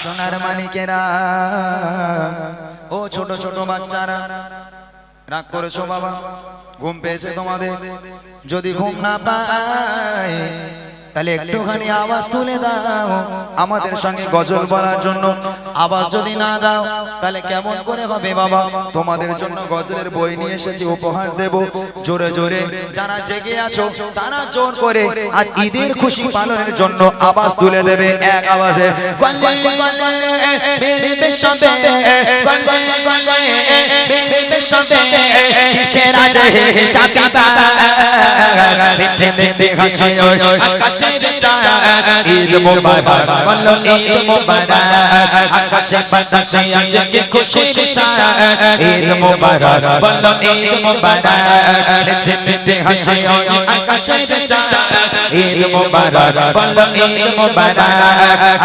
সোনার মানিকেরা ও ছোট ছোট বাচ্চারা রাগ করেছ বাবা? ঘুম পেয়েছে তোমাদের? যদি ঘুম না পায় তাহলে একটুখানি আওয়াজ তুলে দাও আমাদের সঙ্গে গজল বলার জন্য আওয়াজ যদি না দাও তাহলে কেমন করে হবে বাবা তোমাদের জন্য গজলের বই নিয়ে এসেছি উপহার দেব জোরে জোরে যারা জেগে আছো তারা জোর করে আজ ঈদের খুশি পালনের জন্য আওয়াজ তুলে দেবে এক আওয়াজে গলে মিঠে মিঠে হাসি আকাশের চাঁদ ঈদ মোবারক বলো ঈদ মোবারক আকাশে বাতাসে আজ কি খুশির সাদ ঈদ মোবারক বলো ঈদ মোবারক মিঠে হাসি ওই ঈদ মোবারক বলো ঈদ মোবারক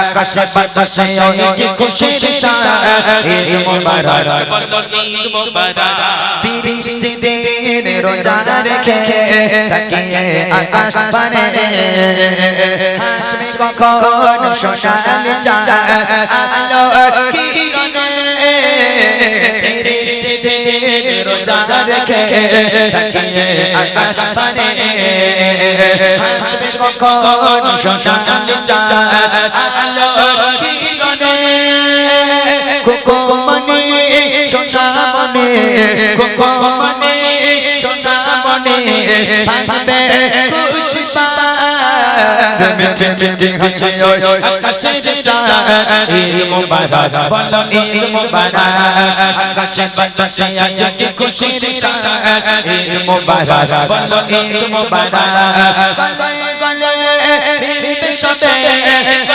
আকাশে বাতাসে আজ কি খুশির সাদ ঈদ মোবারক বলো ঈদ মোবারক তিরিশ দিন রোজা রেখে তাকিয়ে আকাশ পানে হাসবে কখন সোনালি চাঁদ আলো কোকমনি সোনামনি কোকমনি সোনামনি ভাঙবে মিঠে মিঠে হাসি ওই আকাশের চাঁদ ঈদ মুবারক বলো ঈদ মুবারক আকাশে বাতাসে আজ কি খুশির সাদ ঈদ মুবারক বলো ঈদ মুবারক গলে গলে গলে গলে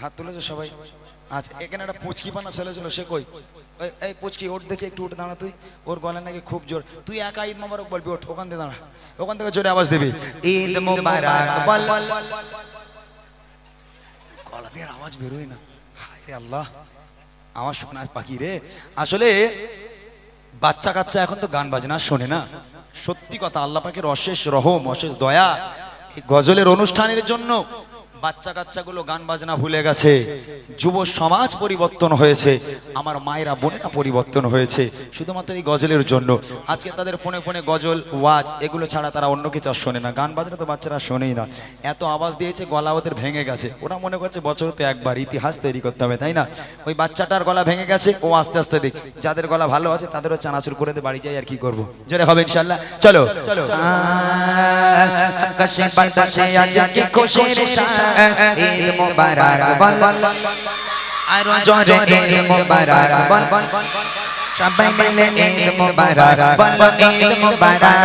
হাত তুলেছো সবাই? আচ্ছা এখানে একটা পুচকি পানা ছেলে ছিল, সে কই? এই- পুচকি, ওর দেখে একটু উঠে দাঁড়া তুই। ওর গলা নাকি খুব জোর। তুই একা ঈদ মোবারক বলবি, ওঠ, ওখান থেকে দাঁড়া। ওখান থেকে জোরে আওয়াজ দিবি। ঈদ মোবারক বল। গলা দিয়ে আওয়াজ বেরোয় না। হায় রে আল্লাহ। আমার শোনার পাখি রে। আসলে বাচ্চা কাচ্চা এখন তো গান বাজনা শোনে না। সত্যি কথা, আল্লাহ পাকের অশেষ রহম, অশেষ দয়া, এই গজলের অনুষ্ঠানের জন্য বাচ্চা কাচ্চাগুলো গান বাজনা ভুলে গেছে। যুব সমাজ পরিবর্তন হয়েছে। আমার মায়েরা বোনেরা পরিবর্তন হয়েছে। শুধুমাত্র এই গজলের জন্য। আজকে তাদের ফোনে ফোনে গজল ওয়াজ এগুলো ছাড়া তারা অন্য কিছু আর শোনে না। গান বাজনা তো বাচ্চারা শোনেই না। এত আওয়াজ দিয়েছে গলা ওদের ভেঙে গেছে। ওরা মনে করছে বছর তো একবার ইতিহাস তৈরি করতে হবে তাই না? ওই বাচ্চাটার গলা ভেঙে গেছে ও আস্তে আস্তে দেখ। যাদের গলা ভালো আছে তাদেরও চানাচুর করে দিয়ে বাড়ি যাই আর কি করব। জোরে হবে ইনশাল্লাহ চলো। চলো খুশির ঈদ মুবারক বল। আর জোরে ঈদ মুবারক বল। সবাই মিলে ঈদ মুবারক বল। ঈদ মুবারক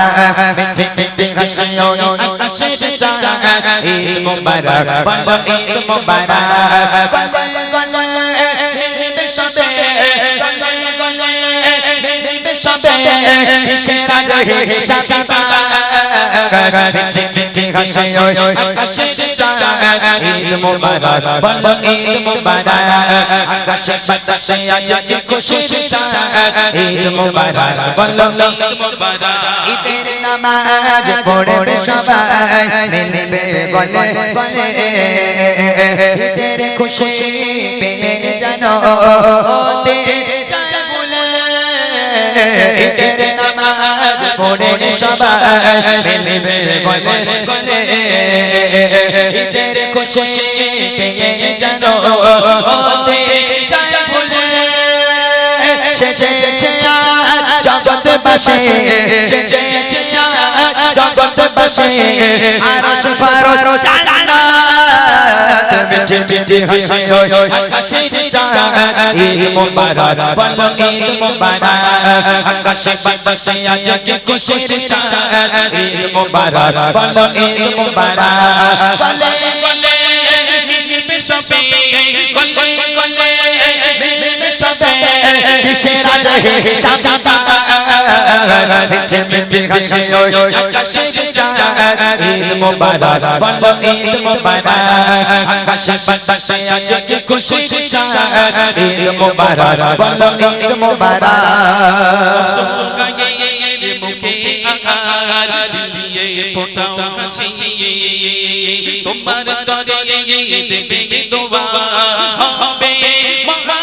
মিঠে মিঠে হাসি ওই আকাশের চাঁদ। ঈদ মুবারক বল। ঈদ মোবারক বল গলে ঈদ সবে কিসের আজ হে শাকিবা মিঠে হাসি ওই আকাশের চাঁদ ঈদ মোবারক বল ঈদ মোবারক আকাশে বাতাসে আজ কি খুশির সাদ ঈদ মোবারক বল ঈদ মোবারক ঈদের নামাজ পড়বে সবাই মিলবে গলে গলে ঈদের খুশি পেয়ে জানো ওতে নামাজ সবাই মিলবে গলে গলে ঈদের খুশি জানো ওতে চায় বলে সেজেছে জগৎ বাসে সেজেছে জগৎ বাসে আরশ ফারশ জান্নাত মিঠে মিঠে হাসি ওই আকাশের চাঁদ ঈদ মোবারক বলো ঈদ মোবারক আকাশে বাতাসে আজ কি খুশির সাদ ঈদ মোবারক বলো ঈদ মোবারক গলে গলে মিলবে সবে কিসের আজ হে শাবাবা মিঠে মিঠে হাসে ওই আকাশের চাঁদ ঈদ মোবারক বলো ঈদ মোবারক আকাশে বাতাসে আজ কি খুশির সাদ ঈদ মোবারক বলো ঈদ মোবারক গায়ে মুখে আকার দিয়ে ফোটাও হাসি তোমার তরে দেবে দোয়া হবে মহা খুশি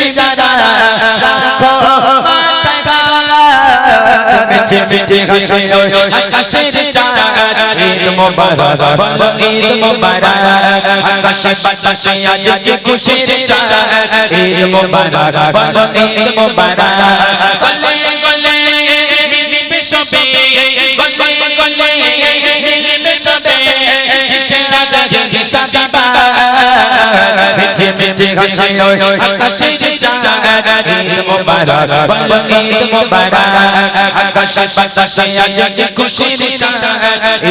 মিঠে মিঠে হাসি আকাশের চাঁদ। ঈদ মোবারক বলো ঈদ মোবারক, আকাশে বাতাসে আজ কি খুশির সাদ। ঈদ মোবারক বলো ঈদ মোবারক। গলে গলে মিলবে সবে মিঠে মিঠে হাসি আকাশের চাঁদ ঈদ মোবারক বলো ঈদ মোবারক আকাশে বাতাসে আজ কি খুশির সাদ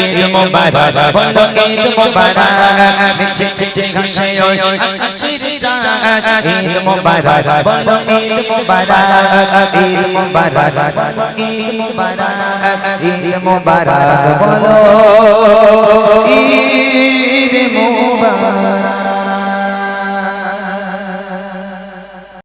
ঈদ মোবারক বলো ঈদ মোবারক মিঠে মিঠে হাসি আকাশের চাঁদ ঈদ মোবারক বলো ঈদ মোবারক ঈদ মোবারক বলো ঈদ মোবারক ঈদ মোবারক বলো ঈদ মোবারক